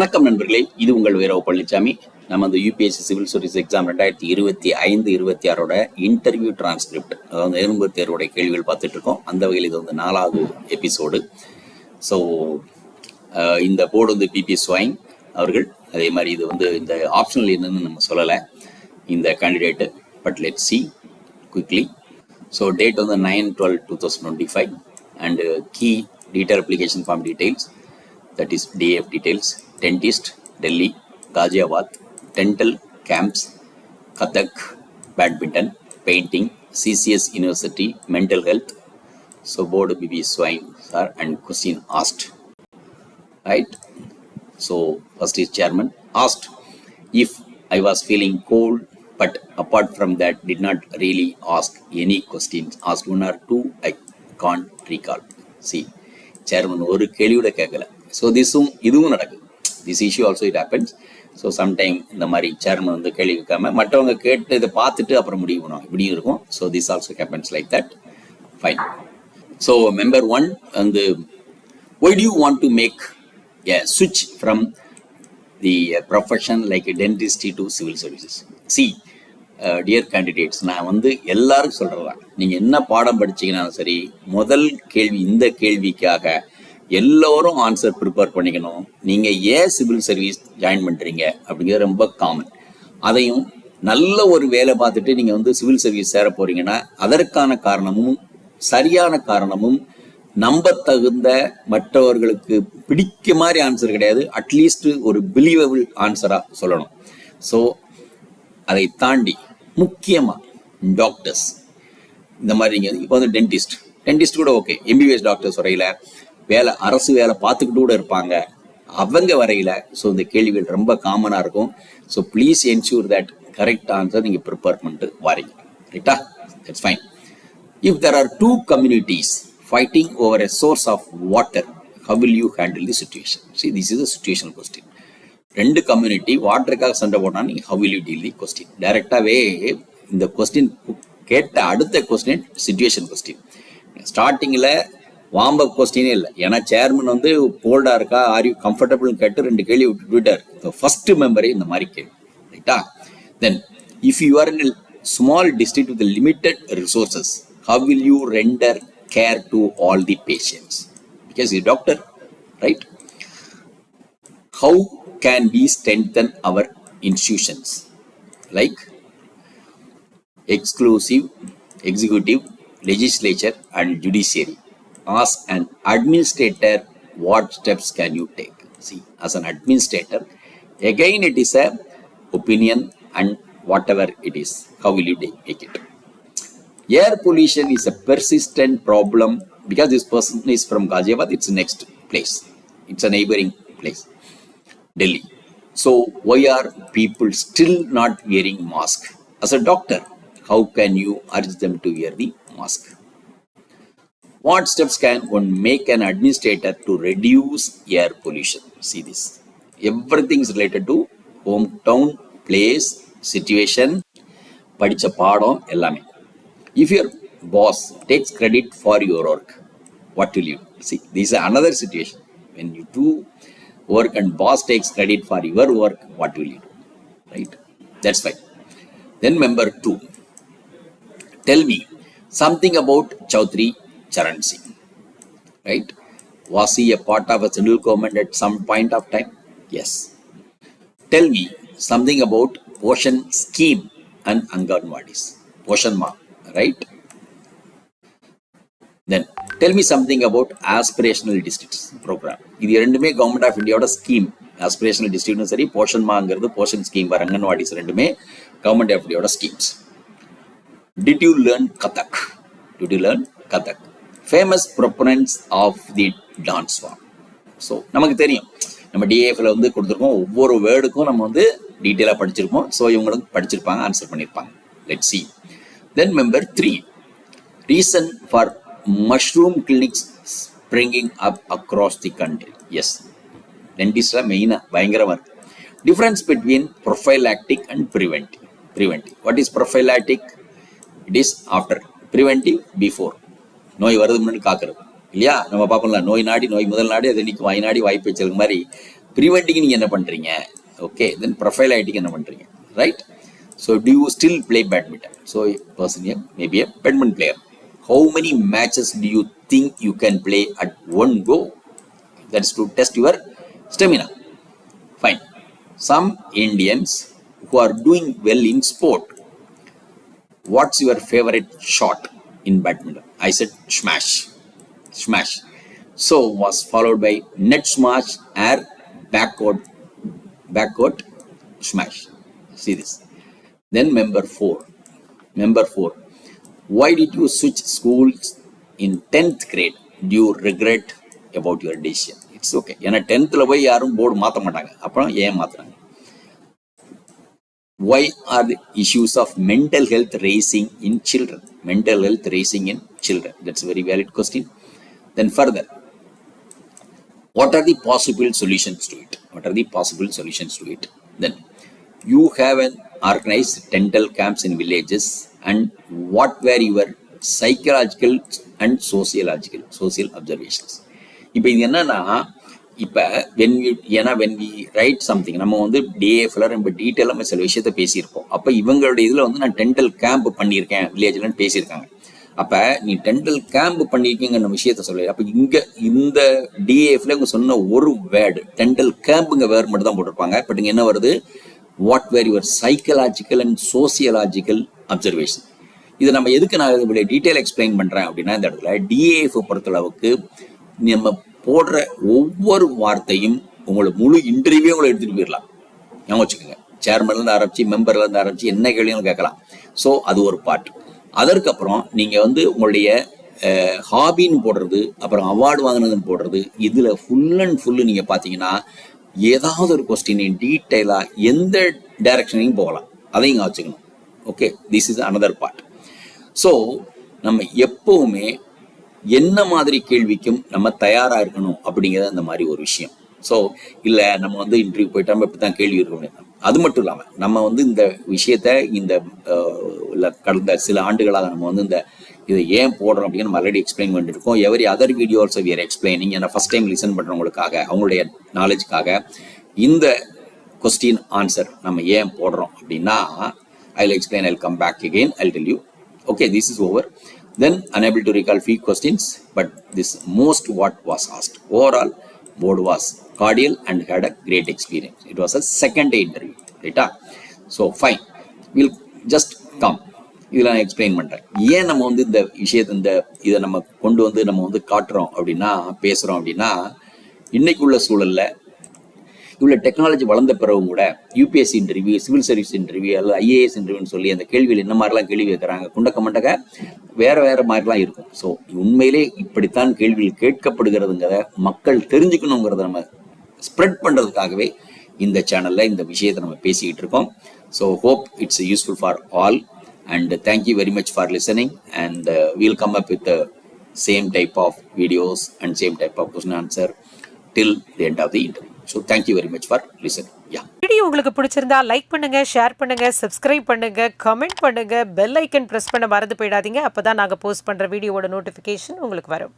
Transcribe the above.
வணக்கம் நண்பர்களே இது உங்கள் வீரவ பழனிசாமி நம்ம அந்த யூபிஎஸ்சி சிவில் சர்வீஸ் எக்ஸாம் ரெண்டாயிரத்தி இருபத்தி ஐந்து இருபத்தி ஆறோட இன்டர்வியூ டிரான்ஸ்கிரிப்ட் அதாவது நேர்முக தேர்வோட கேள்விகள் பார்த்துட்டு இருக்கோம். அந்த வகையில் இது வந்து நாலாவது எபிசோடு ஸோ இந்த போர்டு வந்து பிபி ஸ்வாயின் அவர்கள் அதே மாதிரி இது வந்து இந்த ஆப்ஷனல் என்னன்னு நம்ம சொல்லலை. இந்த candidate but let see quickly so date வந்து nine twelve two thousand twenty five and key detail application form details that is DF details, dentist, Delhi, Ghaziabad, dental camps, Kathak, badminton, painting, CCS University, mental health. So board BB Swine sir and question asked. Right? So first is chairman asked if I was feeling cold, but apart from that did not really ask any questions. Asked one or two, I can't recall. See, chairman ஒரு கேள்வியோட கேட்கல so திஸும் um, இதுவும் நடக்குது. This issue also it happens so sometime இந்த மாதிரி chairman வந்து கேள்வி கேட்காம மற்றவங்க கேட்டு இதை பார்த்துட்டு அப்புறம் முடிவு பண்ணுவாங்க. இப்படியும் இருக்கும். So this also happens like that fine so member one வந்து why do you want to make a switch from the profession like dentistry to civil services see dear candidates நான் வந்து எல்லாருக்கும் சொல்றதுதான். நீங்க என்ன பாடம் படிச்சீங்கன்னாலும் சரி முதல் கேள்வி இந்த கேள்விக்காக எல்லோரும் ஆன்சர் ப்ரிப்பேர் பண்ணிக்கணும். நீங்க ஏன் சிவில் சர்வீஸ் ஜாயின் பண்றீங்க? அப்படிங்கிறது ரொம்ப காமன் அதையும் நல்ல ஒரு வேலை பார்த்துட்டு நீங்க வந்து சிவில் சர்வீஸ் சேர போறீங்கன்னா அதற்கான காரணமும் சரியான காரணமும் நம்ப தகுந்த மற்றவர்களுக்கு பிடிக்க மாதிரி ஆன்சர் கிடையாது. அட்லீஸ்ட் ஒரு பிலீவபிள் ஆன்சரா சொல்லணும். ஸோ அதை தாண்டி முக்கியமா டாக்டர்ஸ் இந்த மாதிரி நீங்கள் இப்போ வந்து டென்டிஸ்ட் டென்டிஸ்ட் கூட ஓகே எம்பிபிஎஸ் டாக்டர்ஸ் வரையில் வேலை அரசு வேலை பார்த்துக்கிட்டு கூட இருப்பாங்க. அவங்க வரையில ஸோ இந்த கேள்விகள் ரொம்ப காமனாக இருக்கும். So please ensure that correct answer நீங்கள் ப்ரிப்பேர் பண்ணிட்டு வரீங்க. ரைட்டா it's fine if there are two communities fighting over a source of water how will you handle the situation see this is a situation question ரெண்டு community வாட்டருக்காக சண்டை போனால் நீங்கள் how will you deal the question டைரெக்டாகவே இந்த question கேட்ட அடுத்த question situation question ஸ்டார்டிங்கில் வார்ம் அப் கொஸ்டினே இல்லை. ஏன்னா சேர்மன் வந்து போல்டா இருக்கா ஆர் யூ கம்ஃபர்டபுள் கேட்டு ரெண்டு கேள்வி விட்டு விட்டார் ஃபர்ஸ்ட் மெம்பரே இந்த மாதிரி கேள்வி. ரைட்டா then if you are in small district with limited resources how will you render care to all the patients because you doctor right how can be strengthen our institutions like exclusive executive legislature and judiciary as an administrator what steps can you take see as an administrator again it is a opinion and whatever it is how will you take it air pollution is a persistent problem because this person is from Ghaziabad, it's next place. It's a neighboring place, Delhi. So why are people still not wearing mask? As a doctor, how can you urge them to wear the mask? What steps can one make an administrator to reduce air pollution? See this. Everything is related to hometown, place, situation, படிச்ச பாடம் எல்லாமே if your boss takes credit for your work what will you do? see this is another situation when you do work and boss takes credit for your work what will you do right that's fine then member two tell me something about chaudhry Charan Singh. Right? Was he a part of a central government at some point of time? Yes. Tell me something about Ocean Scheme and Anganwadis. Ocean Ma, then tell me something about aspirational districts programme இது ரெண்டுமே government of இந்தியாவோட scheme aspirational டிஸ்ட்ரிக்ட்டும் சரி போஷன் மாங்கிறது Poshan scheme வர அங்கன்வாடிஸ் ரெண்டுமே government of இந்தியாவோட schemes did you learn Kathak did you learn Kathak famous proponents of the dance form so நமக்கு தெரியும். நம்ம டிஏஎஃப்ல வந்து கொடுத்துருக்கோம். ஒவ்வொரு வேர்டுக்கும் நம்ம வந்து டீட்டெயிலாக படிச்சிருப்போம். ஸோ இவங்களுக்கு படிச்சிருப்பாங்க ஆன்சர் பண்ணியிருப்பாங்க let see then member three reason for mushroom clinics springing up across the country yes டென்டிஸ்டாக மெயினாக பயங்கரமாக இருக்கு. Difference between prophylactic and preventive preventive what is prophylactic it is after preventive before நோய் வருதுன்னு முன்னு இல்லையா நம்ம பார்ப்போம்ல நோய் நாடி நோய் முதல் நாடி அதை நிற்கும் வாய் நாடி வாய்ப்பு வச்சிருக்க மாதிரி ப்ரிவெண்டிங் நீங்கள் என்ன பண்ணுறீங்க ஓகே தென் ப்ரொஃபைல் ஐட்டிக்கு என்ன பண்ணுறீங்க right so do you still play badminton so person maybe a badminton player how many matches do you think you can play at one go that's to test your stamina fine some Indians who are doing well in sport what's your favourite shot what's your favorite shot in badminton i said smash smash so was followed by net smash or backward backward smash see this then member 4 member 4 why did you switch schools in 10th grade do you regret about your decision it's okay ஏன்னா டென்த்தில் போய் யாரும் board மாற்ற மாட்டாங்க அப்புறம் ஏன் மாத்துறாங்க why are the issues of mental health raising in children mental health raising in children that's a very valid question then further what are the possible solutions to it what are the possible solutions to it then you have an organized dental camps in villages and what were your psychological and sociological social observations இப்போ இது என்னன்னா இப்போ when we ஏன்னா when we write something நம்ம வந்து டிஏஃப்ல ரொம்ப டீட்டெயிலாக சில விஷயத்த பேசியிருப்போம். அப்போ இவங்களுடைய இதில் வந்து நான் டென்டல் கேம்ப் பண்ணியிருக்கேன் வில்லேஜ்லன்னு பேசியிருக்காங்க. அப்போ நீ டென்டல் கேம்ப் பண்ணியிருக்கீங்கன்னு விஷயத்த சொல்லி. அப்போ இங்கே இந்த டிஏஎஃப்ல இவங்க சொன்ன ஒரு வேர்டு டென்டல் கேம்புங்க வேர்டு மட்டும் தான் போட்டிருப்பாங்க. பட் இங்கே என்ன வருது? What were your psychological and sociological observation இது நம்ம எதுக்கு நான் இவ்வளோ டீட்டெயில் எக்ஸ்பிளைன் பண்ணுறேன் அப்படின்னா இந்த இடத்துல டிஏஎஃப் பொறுத்தளவுக்கு நம்ம போடுற ஒவ்வொரு வார்த்தையும் உங்களை முழு இன்டர்வியூ உங்களை எடுத்துகிட்டு போயிடலாம். ஞாபகம் வச்சுக்கோங்க. சேர்மன்லேருந்து ஆரம்பிச்சு மெம்பர்லேருந்து ஆரம்பிச்சு என்ன கேள்வியும் கேட்கலாம். ஸோ அது ஒரு பார்ட் அதற்கப்புறம் நீங்கள் வந்து உங்களுடைய ஹாபின்னு போடுறது அப்புறம் அவார்டு வாங்கினதுன்னு போடுறது இதில் ஃபுல் அண்ட் ஃபுல்லு நீங்கள் பார்த்தீங்கன்னா ஏதாவது ஒரு கொஸ்டின் டீட்டெயிலாக எந்த டைரக்ஷனையும் போகலாம். அதையும் இங்கே வச்சுக்கணும். Okay this is another part so நம்ம எப்போவுமே என்ன மாதிரி கேள்விக்கும் நம்ம தயாராக இருக்கணும் அப்படிங்கிறது அந்த மாதிரி ஒரு விஷயம். ஸோ இல்லை நம்ம வந்து இன்டர்வியூ போயிட்டாம இப்படி தான் கேள்வி இருக்க முடியாது அது மட்டும் இல்லாமல் நம்ம வந்து இந்த விஷயத்த இந்த கடந்த சில ஆண்டுகளாக நம்ம வந்து இந்த இதை ஏன் போடுறோம் அப்படின்னு நம்ம ஆல்ரெடி எக்ஸ்பிளைன் பண்ணியிருக்கோம் every other videos where explaining ஏன்னா ஃபஸ்ட் டைம் லிசன் பண்ணுறவங்களுக்காக அவங்களுடைய நாலேஜுக்காக இந்த கொஸ்டின் ஆன்சர் நம்ம ஏன் போடுறோம் அப்படின்னா I explain I come back again I tell you okay this is over then unable to recall few questions but this most what was asked overall board was cordial and had a great experience it was a second day interview right so fine we'll just come இதில் நான் explain பண்ணுறேன் ஏன் நம்ம வந்து இந்த விஷயத்தை இந்த இதை நம்ம கொண்டு வந்து நம்ம வந்து காட்டுறோம் அப்படின்னா பேசுகிறோம் அப்படின்னா இன்னைக்கு உள்ள சூழல்ல இவ்வளோ டெக்னாலஜி வளர்ந்த பிறகு கூட UPSC interview civil service interview அல்லது ஐஏஎஸ் இன்டர்வியூன்னு சொல்லி அந்த கேள்வியில் என்ன மாதிரிலாம் கேள்வி வைக்கிறாங்க குண்டக்க மண்டக்க வேற வேற மாதிரிலாம் இருக்கும் ஸோ உண்மையிலே இப்படித்தான் கேள்விகள் கேட்கப்படுகிறதுங்கிறத மக்கள் தெரிஞ்சுக்கணுங்கிறத நம்ம ஸ்ப்ரெட் பண்ணுறதுக்காகவே இந்த சேனலில் இந்த விஷயத்தை நம்ம பேசிக்கிட்டு இருக்கோம் so hope it's useful for all and thank you very much for listening and we'll come up with same type of videos and same type of question answer till the end of the interview. So thank you very much for listen yeah video உங்களுக்கு பிடிச்சிருந்தா like பண்ணுங்க share பண்ணுங்க subscribe பண்ணுங்க comment பண்ணுங்க bell icon press பண்ண மறந்து போயிடாதீங்க. அப்பதான் நாங்க போஸ்ட் பண்ற வீடியோவோட நோட்டிபிகேஷன் உங்களுக்கு வரும்.